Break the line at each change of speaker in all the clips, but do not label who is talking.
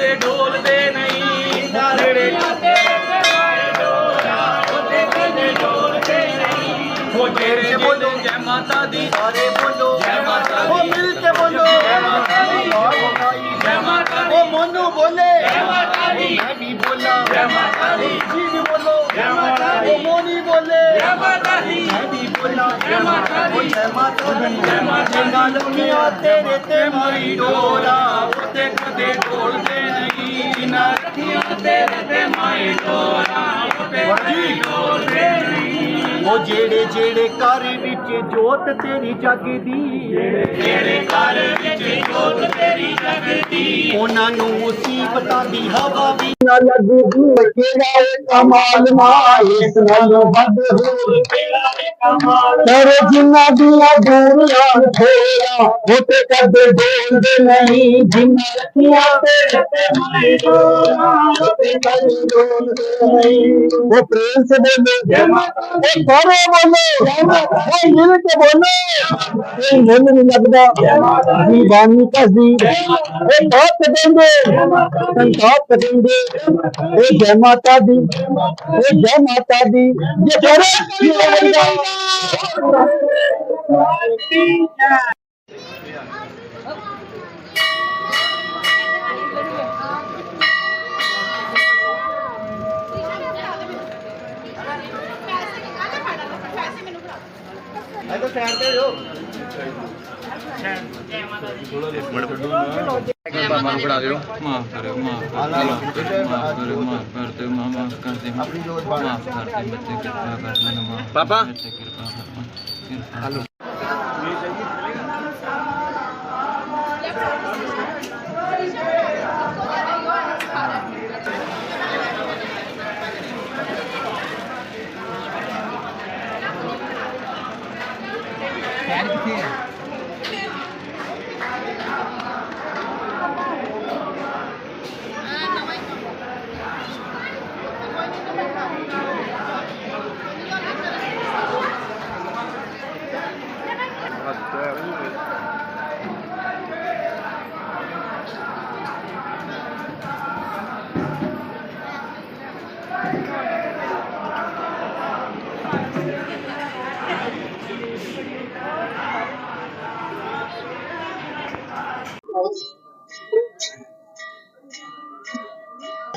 ਤੇ ਢੋਲਦੇ ਨਹੀਂ ਦਾਰੜੇ ਕਰਦੇ ਉਹ ਤੇਰੇ ਬੋਲੋ
ਜੈ ਮਾਤਾ ਦੀ
ਸਾਰੇ ਬੋਲੋ
ਜੈ ਮਾਤਾ ਦੀ
ਉਹ ਮਿਲ ਕੇ ਬੋਲੋ
ਜੈ ਮਾਤਾ ਦੀ ਜੈ ਮਾਤਾ ਦੀ
ਉਹ ਮੋਨੂ ਬੋਲੇ
ਜੈ ਮਾਤਾ ਦੀ
ਮੈਂ ਵੀ ਬੋਲਾਂ
ਜੈ ਮਾਤਾ ਦੀ
ਜੀ ਵੀ ਬੋਲੋ
ਜੈ ਮਾਤਾ ਦੀ
ਉਹ ਮੋਨੀ ਬੋਲੇ
ਜੈ ਮਾਤਾ ਦੀ
ਮੈਂ ਲੰਮੀਆਂ ਤੇਰੇ ਤੇ ਮਾਈ ਡੋਰਾ
ਉੱਤੇ ਕਦੇ ਢੋਲਦੇ ਨਹੀਂ ਜਿਨ੍ਹਾਂ ਰੱਖੀਆਂ ਤੇਰੇ ਤੇ ਮਾਏ ਡੋਰਾ ਉੱਤੇ ਕਦੇ ਢੋਲਦੇ ਨਹੀਂ
ਉਹ ਜਿਹੜੇ ਜਿਹੜੇ ਘਰ ਵਿੱਚ ਜੋਤ ਤੇਰੀ ਜਗਦੀ
ਜਿਹੜੇ ਘਰ ਵਿੱਚ ਜੋਤ ਤੇਰੀ ਜਗਦੀ
ਉਹਨਾਂ ਨੂੰ ਮੁਸੀਬਤਾਂ ਦੀ ਹਵਾ ਵੀ
ਨਾ ਲੱਗਦੀ ਕਿਹੜਾ ਏ ਕਮਾਲ ਮਾਇਸ ਨਾਲੋਂ ਵੱਧ ਹੋਰ
ਤੇਰਾ ਇਹ ਕਮਾਲ
ਤੇਰੇ ਜਿੰਨਾ ਦੀਆਂ ਦੂਰੀਆਂ ਥੋੜਾ ਹੋਤੇ ਕਦੇ ਡੋਲਦੇ ਨਹੀਂ। ਜਿੰਨਾ ਰੱਖੀਆਂ ਤੇਰੇ ਤੇ ਮਾਏ ਡੋਰਾ ਹੋਤੇ ਕਦੇ ਡੋਲਦੇ ਨਹੀਂ। ਉਹ ਪ੍ਰੇਮ ਸੇ ਬੋਲੇ ਮਿਲ ਇਹ ਮਨ ਨਹੀਂ ਲੱਗਦਾ। ਜੀ ਬਾਨੀ ਕਸਦੀ ਇਹ ਬਹੁਤ ਕਹਿੰਦੇ ਸੰਤਾਪ ਕਹਿੰਦੇ ਇਹ ਜੈ ਮਾਤਾ ਦੀ ਇਹ ਜੈ ਮਾਤਾ ਦੀ। ਜੇ ਕਰੇ
ਪੈਸੇ ਮੈਨੂੰ ਫੜਾ
ਇਹ ਤਾਂ ਸਾਈਡ ਤੇ ਜੋ
ਬਾਬਾ ਨੂੰ ਦਿਓ ਮਾਫ ਕਰਿਓ ਮਾਫ ਕਰ ਮਾਫ ਕਰਿਓ ਮਾਫ ਕਰ ਦਿਓ ਮਾਂ ਮਾਫ ਕਰ ਦੇ
ਆਪਣੀ ਜੋਤ
ਮਾਫ ਕਰ ਦੇ ਬੱਚੇ ਕਿਰਪਾ ਕਰ ਮੈਨੂੰ ਮਾਫ
ਪਾਪਾ।
ਬੱਚੇ ਕਿਰਪਾ ਕਰ ਕਿਰਪਾ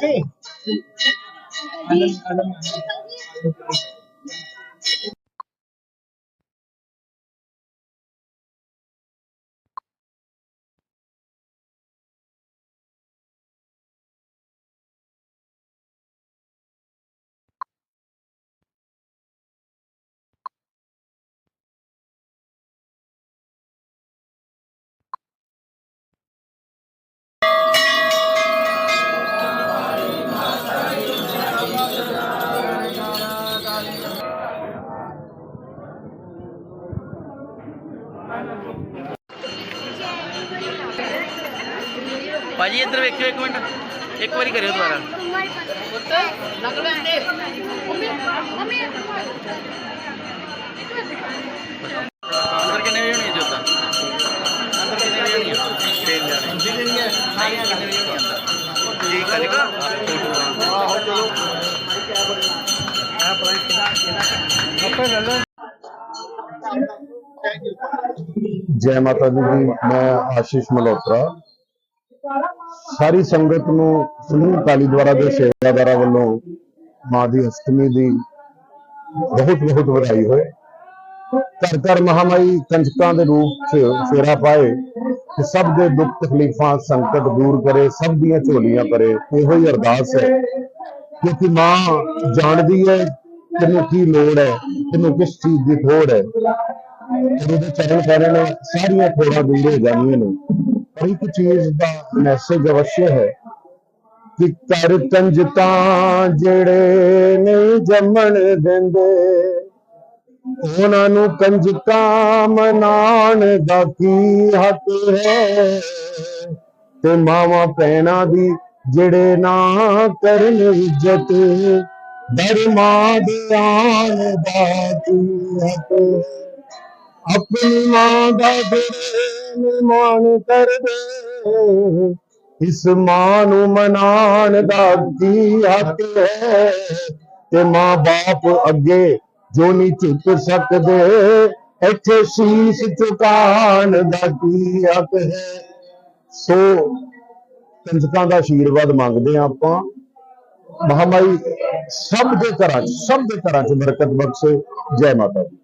Hey.
Ada ada ਭਾਜੀ, ਇੱਧਰ ਵੇਖਿਓ ਇੱਕ ਮਿੰਟ। ਇੱਕ ਵਾਰੀ ਕਰਿਓ ਦੁਬਾਰਾ। ਅੰਦਰ ਕਿੰਨੇ ਵਜੇ ਹੋਣੀ ਹੈ ਜੋਤਾਂ? ਅੰਦਰ ਕਿੰਨੇ ਵਜੇ ਹੋਣੀ ਹੈ? ਤਿੰਨ ਜਾਣੇ ਤੁਸੀਂ ਕਿੰਨੀ ਨਹੀਂ ਕਿੰਨੇ ਵਜੇ ਹੋਣੀ ਅੰਦਰ ਠੀਕ ਹੈ ਜਗਾ
ਆਹੋ ਚਲੋ
ਜੈ ਮਾਤਾ ਦੀ ਮੈਂ ਆਸ਼ੀਸ਼ ਮਲਹੋਤਰਾ। ਸਾਰੀ ਸੰਗਤ ਨੂੰ ਸਮੂਹ ਕਾਲੀ ਦੁਆਰਾ ਦੇ ਸੇਵਾਦਾਰਾਂ ਵੱਲੋਂ ਮਾਂ ਦੀ ਅਸ਼ਟਮੀ ਦੀ ਬਹੁਤ ਬਹੁਤ ਵਧਾਈ ਹੋਏ। ਘਰ ਘਰ ਮਹਾਮਾਈ ਕੰਜਕਾਂ ਦੇ ਰੂਪ 'ਚ ਫੇਰਾ ਪਾਏ ਤੇ ਸਭ ਦੇ ਦੁੱਖ ਤਕਲੀਫਾਂ ਸੰਕਟ ਦੂਰ ਕਰੇ, ਸਭ ਦੀਆਂ ਝੋਲੀਆਂ ਭਰੇ। ਇਹੋ ਹੀ ਅਰਦਾਸ ਹੈ ਕਿਉਂਕਿ ਮਾਂ ਜਾਣਦੀ ਹੈ ਤੈਨੂੰ ਕੀ ਲੋੜ ਹੈ, ਤੈਨੂੰ ਕਿਸ ਚੀਜ਼ ਦੀ ਥੋੜ ਹੈ। ਗੁਰੂ ਦੇ ਚਰਨ ਪੈਣੇ ਸਾਰੀਆਂ ਥੋੜਾਂ ਦੂਰ ਹੋ ਜਾਂਦੀਆਂ ਨੇ। ਪਰ ਇੱਕ ਚੀਜ਼ ਦਾ ਮੈਸੇਜ ਅਵਸ਼ਯ ਹੈ ਕਿ ਕਰ ਕੰਜਕਾਂ ਜਿਹੜੇ ਨਹੀਂ ਜੰਮਣ ਦਿੰਦੇ, ਉਹਨਾਂ ਨੂੰ ਕੰਜਕਾਂ ਮਨਾਉਣ ਦਾ ਕੀ ਹੱਕ ਹੈ? ਤੇ ਮਾਵਾਂ ਭੈਣਾਂ ਦੀ ਜਿਹੜੇ ਨਾ ਕਰਨ ਇੱਜ਼ਤ ਦਰ ਦੇ ਆਣ ਦਾ ਕੀ ਹੱਕ ਹੈ? ਆਪਣੀ ਮਾਂ ਦਾ ਜਿਹੜੇ ਮਾਣ ਕਰਦੇ ਇਸ ਮਾਂ ਨੂੰ ਮਨਾਣ ਦਾ ਕੀ ਹੱਕ ਹੈ? ਤੇ ਮਾਂ ਬਾਪ ਅੱਗੇ ਜੋ ਨਹੀਂ ਝੁਕ ਸਕਦੇ, ਇੱਥੇ ਸ਼ੀਸ਼ ਝੁਕਾਣ ਦਾ ਕੀ ਹੱਕ ਹੈ? ਸੋ ਕੰਜਕਾਂ ਦਾ ਆਸ਼ੀਰਵਾਦ ਮੰਗਦੇ ਹਾਂ ਆਪਾਂ। ਮਹਾਮਾਈ ਸਭ ਦੇ ਘਰਾਂ 'ਚ, ਸਭ ਦੇ ਘਰਾਂ 'ਚ ਬਰਕਤ ਬਖਸ਼ੇ। ਜੈ ਮਾਤਾ ਦੀ।